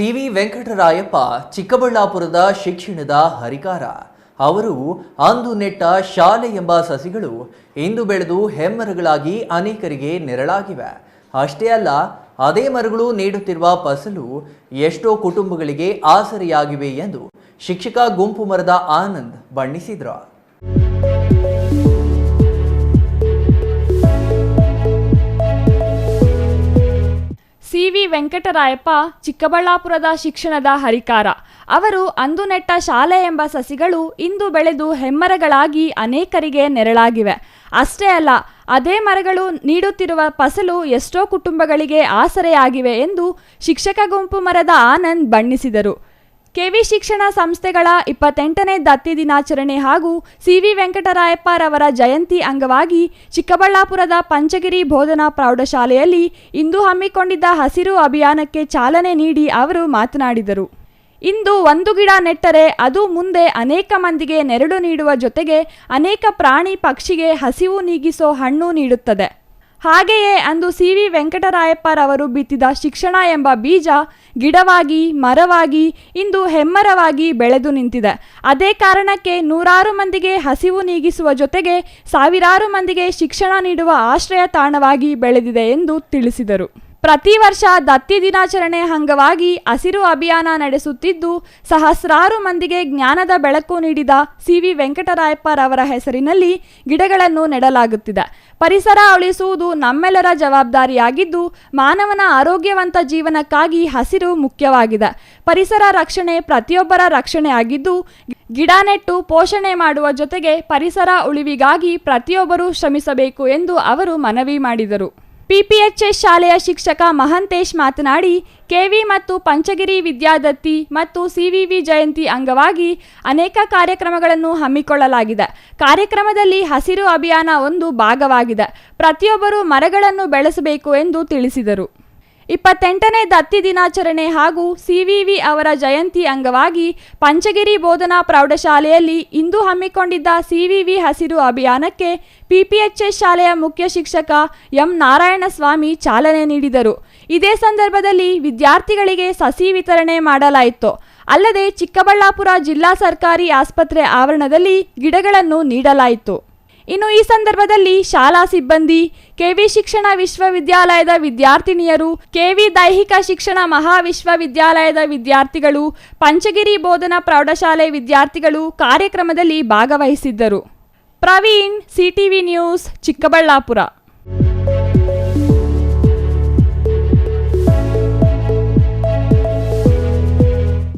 C V Venkatarayappa ಚಿಕ್ಕಬಳ್ಳಾಪುರದ ಶಿಕ್ಷಣದ ಹರಿಕಾರ. ಅವರು ಅಂದು ನೆಟ್ಟ ಶಾಲೆ ಎಂಬ ಸಸಿಗಳು ಇಂದು ಬೆಳೆದು ಹೆಮ್ಮರಗಳಾಗಿ ಅನೇಕರಿಗೆ ನೆರಳಾಗಿವೆ. ಅಷ್ಟೇ ಅಲ್ಲ, ಅದೇ ಮರಗಳು ನೀಡುತ್ತಿರುವ ಫಸಲು ಎಷ್ಟೋ ಕುಟುಂಬಗಳಿಗೆ ಆಸರೆಯಾಗಿವೆ ಎಂದು ಶಿಕ್ಷಕ ಗುಂಪು ಮರದ ಆನಂದ್ ಬಣ್ಣಿಸಿದ್ರು. ಸಿವಿ ವೆಂಕಟರಾಯಪ್ಪ, ಚಿಕ್ಕಬಳ್ಳಾಪುರದ ಶಿಕ್ಷಣದ ಹರಿಕಾರ. ಅವರು ಅಂದು ನೆಟ್ಟ ಶಾಲೆ ಎಂಬ ಸಸಿಗಳು ಇಂದು ಬೆಳೆದು ಹೆಮ್ಮರಗಳಾಗಿ ಅನೇಕರಿಗೆ ನೆರಳಾಗಿವೆ. ಅಷ್ಟೇ ಅಲ್ಲ, ಅದೇ ಮರಗಳು ನೀಡುತ್ತಿರುವ ಫಸಲು ಎಷ್ಟೋ ಕುಟುಂಬಗಳಿಗೆ ಆಸರೆಯಾಗಿವೆ ಎಂದು ಶಿಕ್ಷಕ ಗುಂಪು ಮರದ ಆನಂದ್ ಬಣ್ಣಿಸಿದರು. ಕೆವಿ ಶಿಕ್ಷಣ ಸಂಸ್ಥೆಗಳ ಇಪ್ಪತ್ತೆಂಟನೇ ದತ್ತಿ ದಿನಾಚರಣೆ ಹಾಗೂ ಸಿವಿ ವೆಂಕಟರಾಯಪ್ಪರವರ ಜಯಂತಿ ಅಂಗವಾಗಿ ಚಿಕ್ಕಬಳ್ಳಾಪುರದ ಪಂಚಗಿರಿ ಬೋಧನಾ ಪ್ರೌಢಶಾಲೆಯಲ್ಲಿ ಇಂದು ಹಮ್ಮಿಕೊಂಡಿದ್ದ ಹಸಿರು ಅಭಿಯಾನಕ್ಕೆ ಚಾಲನೆ ನೀಡಿ ಅವರು ಮಾತನಾಡಿದರು. ಇಂದು ಒಂದು ಗಿಡ ನೆಟ್ಟರೆ ಅದು ಮುಂದೆ ಅನೇಕ ಮಂದಿಗೆ ನೆರಳು ನೀಡುವ ಜೊತೆಗೆ ಅನೇಕ ಪ್ರಾಣಿ ಪಕ್ಷಿಗೆ ಹಸಿವು ನೀಗಿಸೋ ಹಣ್ಣು ನೀಡುತ್ತದೆ. ಹಾಗೆಯೇ ಅಂದು ಸಿ ವಿ ವೆಂಕಟರಾಯಪ್ಪರವರು ಬಿತ್ತಿದ ಶಿಕ್ಷಣ ಎಂಬ ಬೀಜ ಗಿಡವಾಗಿ, ಮರವಾಗಿ, ಇಂದು ಹೆಮ್ಮರವಾಗಿ ಬೆಳೆದು ನಿಂತಿದೆ. ಅದೇ ಕಾರಣಕ್ಕೆ ನೂರಾರು ಮಂದಿಗೆ ಹಸಿವು ನೀಗಿಸುವ ಜೊತೆಗೆ ಸಾವಿರಾರು ಮಂದಿಗೆ ಶಿಕ್ಷಣ ನೀಡುವ ಆಶ್ರಯ ತಾಣವಾಗಿ ಬೆಳೆದಿದೆ ಎಂದು ತಿಳಿಸಿದರು. ಪ್ರತಿ ವರ್ಷ ದತ್ತಿ ದಿನಾಚರಣೆ ಅಂಗವಾಗಿ ಹಸಿರು ಅಭಿಯಾನ ನಡೆಸುತ್ತಿದ್ದು, ಸಹಸ್ರಾರು ಮಂದಿಗೆ ಜ್ಞಾನದ ಬೆಳಕು ನೀಡಿದ ಸಿ ವಿ ವೆಂಕಟರಾಯಪ್ಪರವರ ಹೆಸರಿನಲ್ಲಿ ಗಿಡಗಳನ್ನು ನೆಡಲಾಗುತ್ತಿದೆ. ಪರಿಸರ ಉಳಿಸುವುದು ನಮ್ಮೆಲ್ಲರ ಜವಾಬ್ದಾರಿಯಾಗಿದ್ದು, ಮಾನವನ ಆರೋಗ್ಯವಂತ ಜೀವನಕ್ಕಾಗಿ ಹಸಿರು ಮುಖ್ಯವಾಗಿದೆ. ಪರಿಸರ ರಕ್ಷಣೆ ಪ್ರತಿಯೊಬ್ಬರ ರಕ್ಷಣೆ ಆಗಿದ್ದು ಗಿಡ ನೆಟ್ಟು ಪೋಷಣೆ ಮಾಡುವ ಜೊತೆಗೆ ಪರಿಸರ ಉಳಿವಿಗಾಗಿ ಪ್ರತಿಯೊಬ್ಬರೂ ಶ್ರಮಿಸಬೇಕು ಎಂದು ಅವರು ಮನವಿ ಮಾಡಿದರು. ಪಿಪಿಎಚ್ಎಸ್ ಶಾಲೆಯ ಶಿಕ್ಷಕ ಮಹಂತೇಶ್ ಮಾತನಾಡಿ, ಕೆವಿ ಮತ್ತು ಪಂಚಗಿರಿ ವಿದ್ಯಾದತ್ತಿ ಮತ್ತು ಸಿವಿವಿ ಜಯಂತಿ ಅಂಗವಾಗಿ ಅನೇಕ ಕಾರ್ಯಕ್ರಮಗಳನ್ನು ಹಮ್ಮಿಕೊಳ್ಳಲಾಗಿದೆ. ಕಾರ್ಯಕ್ರಮದಲ್ಲಿ ಹಸಿರು ಅಭಿಯಾನ ಒಂದು ಭಾಗವಾಗಿದೆ. ಪ್ರತಿಯೊಬ್ಬರು ಮರಗಳನ್ನು ಬೆಳೆಸಬೇಕು ಎಂದು ತಿಳಿಸಿದರು. ಇಪ್ಪತ್ತೆಂಟನೇ ದತ್ತಿ ದಿನಾಚರಣೆ ಹಾಗೂ ಸಿವಿವಿ ಅವರ ಜಯಂತಿ ಅಂಗವಾಗಿ ಪಂಚಗಿರಿ ಬೋಧನಾ ಪ್ರೌಢಶಾಲೆಯಲ್ಲಿ ಇಂದು ಹಮ್ಮಿಕೊಂಡಿದ್ದ ಸಿವಿವಿ ಹಸಿರು ಅಭಿಯಾನಕ್ಕೆ ಪಿಪಿಎಚ್ಎಸ್ ಶಾಲೆಯ ಮುಖ್ಯ ಶಿಕ್ಷಕ ಎಂ ನಾರಾಯಣಸ್ವಾಮಿ ಚಾಲನೆ ನೀಡಿದರು. ಇದೇ ಸಂದರ್ಭದಲ್ಲಿ ವಿದ್ಯಾರ್ಥಿಗಳಿಗೆ ಸಸಿ ವಿತರಣೆ ಮಾಡಲಾಯಿತು. ಅಲ್ಲದೆ ಚಿಕ್ಕಬಳ್ಳಾಪುರ ಜಿಲ್ಲಾ ಸರ್ಕಾರಿ ಆಸ್ಪತ್ರೆ ಆವರಣದಲ್ಲಿ ಗಿಡಗಳನ್ನು ನೀಡಲಾಯಿತು. ಇನ್ನು ಈ ಸಂದರ್ಭದಲ್ಲಿ ಶಾಲಾ ಸಿಬ್ಬಂದಿ ಕೆವಿ ಶಿಕ್ಷಣ ವಿಶ್ವವಿದ್ಯಾಲಯದ ವಿದ್ಯಾರ್ಥಿನಿಯರು ಕೆವಿ ದೈಹಿಕ ಶಿಕ್ಷಣ ಮಹಾವಿಶ್ವವಿದ್ಯಾಲಯದ ವಿದ್ಯಾರ್ಥಿಗಳು, ಪಂಚಗಿರಿ ಬೋಧನಾ ಪ್ರೌಢಶಾಲೆ ವಿದ್ಯಾರ್ಥಿಗಳು ಕಾರ್ಯಕ್ರಮದಲ್ಲಿ ಭಾಗವಹಿಸಿದ್ದರು. Praveen CTV news, Chikkaballapur.